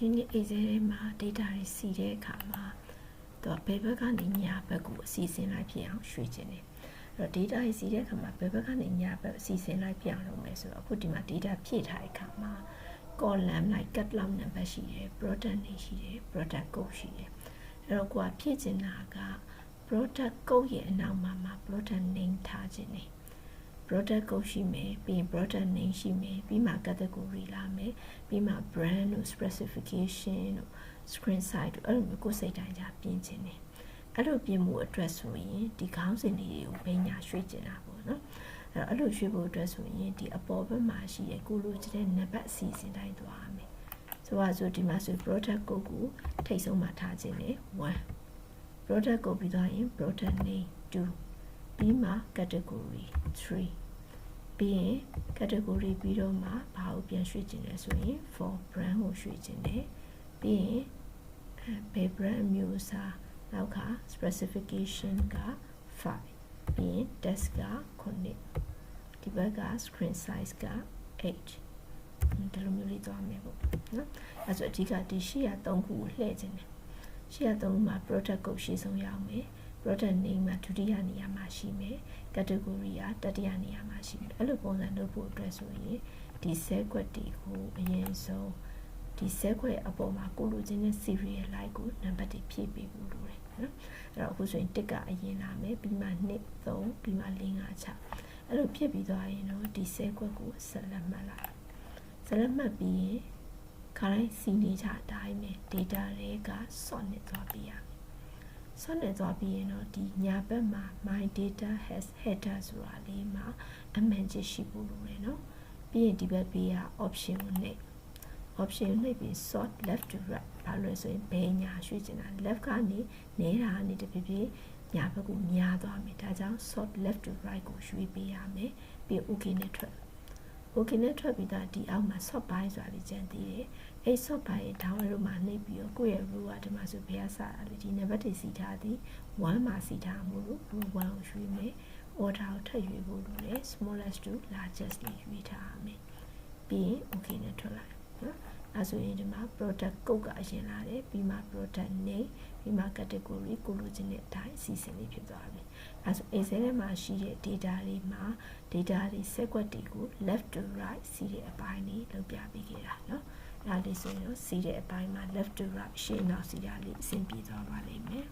ဒီနေ့ Excel ထဲမှာ data တွေစီတဲ့အခါမှာသူကဘယ်ဘက်ကနေညာဘက်ကိုအစီအစဉ်လိုက်ဖြစ်အောင်ရွှေ့ခြင်းတယ်အဲ့တော့ data တွေစီတဲ့အခါမှာဘယ်ဘက်ကနေညာဘက်အစီအစဉ်လိုက်ဖြစ်အောင်လုပ်မယ်ဆိုတော့အခုဒီမှာ data ဖြည့်ထားတဲ့အခါမှာ column လိုက် catalog number ရှိတယ် product name ရှိတယ် product code ရှိတယ်အဲ့တော့ကိုကဖြည့်ချင်တာက product code ရဲ့အနောက်မှာမှာ product name ထားခြင်းတယ် product code ရှိမယ်ပြီးရင် product name ရှိမယ်ပြီးမှ category လာမယ်ပြီးမှ brand တို့ specification တို့ screen size တို့အဲ့လိုမျိုးကိုယ်စိတ်တိုင်းကြပြင်ခြင်းတယ်အဲ့လိုပြင်မှုအတွက်ဆိုရင်ဒီခေါင်းစဉ်လေးတွေကိုဘိညာရွှေ့ကျင်တာပေါ့နော်အဲ့တော့အဲ့လိုရွှေ့ဖို့အတွက်ဆိုရင်ဒီအပေါ်ဘက်မှာရှိတဲ့ကိုလိုချင်တဲ့နံပါတ်အစီအစဉ်တိုင်းသွားရမယ်ဆိုပါစို့ဒီမှာဆို product code ကိုထိတ်ဆုံးမှာထားခြင်းတယ်1 product code ပြီးသွားရင် product name 2 ပြီးမှ category 3ပြီးရင် category ပြီးတော့မှဘာကိုပြန်ရွှေ့ခြင်းလဲဆိုရင် for brand ကိုရွှေ့ခြင်းတယ်ပြီးရင်ဘယ် brand မျိုးအစားနောက်က specification က5ပြီးရင် text က9ဒီဘက်က screen size က8ဒီလိုမျိုးလေးသွားမယ်ပေါ့နော်အဲဆိုအဓိကဒီရှေ့ရ3ခုကိုလှည့်ခြင်းတယ်ရှေ့ရ3ခုမှာ product code ရှေ့ဆုံးရအောင်မယ် product name မှာဒုတိယနေရာမှာရှိမယ် category ကတတိယနေရာမှာရှိမယ်အဲ့လိုပုံစံလုပ်ဖို့အတွက်ဆိုရင်ဒီ cell ခွက်တွေကိုအရင်ဆုံးဒီ cell ခွက်အပေါ်မှာကိုလိုချင်တဲ့ serial line ကိုနံပါတ်တွေဖြည့်ပေးဖို့လိုတယ်နော်အဲ့တော့အခုဆိုရင်တစ်ကအရင်လာမယ်ပြီးမှ2 3ပြီးမှ4 5 6အဲ့လိုဖြည့်ပြီးသွားရင်တော့ဒီ cell ခွက်ကိုဆက်လက်မှတ်လိုက်ဆက်လက်မှတ်ပြီးရင်ခါတိုင်းစီနေကြအတိုင်းပဲ data တွေက sort နဲ့သွားပြရမယ် ဆွနဲ့သွားပြီးရင်တော့ဒီညာဘက်မှာ my data has header ဆိုတာလေးမှာအမှန်ချရှိဖို့လိုတယ်နော်ပြီးရင်ဒီဘက်ဘေးက option ကိုနှိပ် option ကိုနှိပ်ပြီး sort left to right ဘာလို့လဲဆိုရင်ဘယ်ညာရွှေ့ချင်တာ left ကနေနေတာကနေတဖြည်းဖြည်းညာဘက်ကိုညာသွားမယ်ဒါကြောင့် sort left to right ကိုရွှေ့ပေးရမယ်ပြီး okay နဲ့ထွက် okay နဲ့ထွက်ပြီးသားဒီအောက်မှာ sort by ဆိုတာလေးကျန်သေးတယ်အဲ့ sort by ရဲ့ down arrow မှာနှိပ်ပြီးတော့ကိုယ့်ရဲ့ row ကဒီမှာဆိုဘယ်ကစတာလဲဒီနံပါတ်တွေစီထားသည်1မှာစီထားမှုလို့ row 1ကိုရွှေ့မယ် order ကိုထပ်ရွေးဖို့လိုတယ် smallest to largest လေးရွေးထားရမယ်ပြီးရင် okay နဲ့ထွက်လို က်နော်အဲဆိုရင်ဒီမှာ product code ကအရင်လာတယ်ပြီးမှ product name ပြီးမှ category ကိုလိုချင်တဲ့အတိုင်းအစီအစဉ်လေးဖြစ်သွားပြီအဲဆို Excel ထဲမှာရှိတဲ့ data တွေမှာ data တွေ set ကွက်တွေကို left to right စီးတဲ့အပိုင်းလေးလုပ်ပြပေးခဲ့တာเนาะအဲဒါလေးဆိုရင်တော့စီးတဲ့အပိုင်းမှာ left to right ရှေ့နောက်စီးတာလေးအဆင်ပြေသွားပါလိမ့်မယ်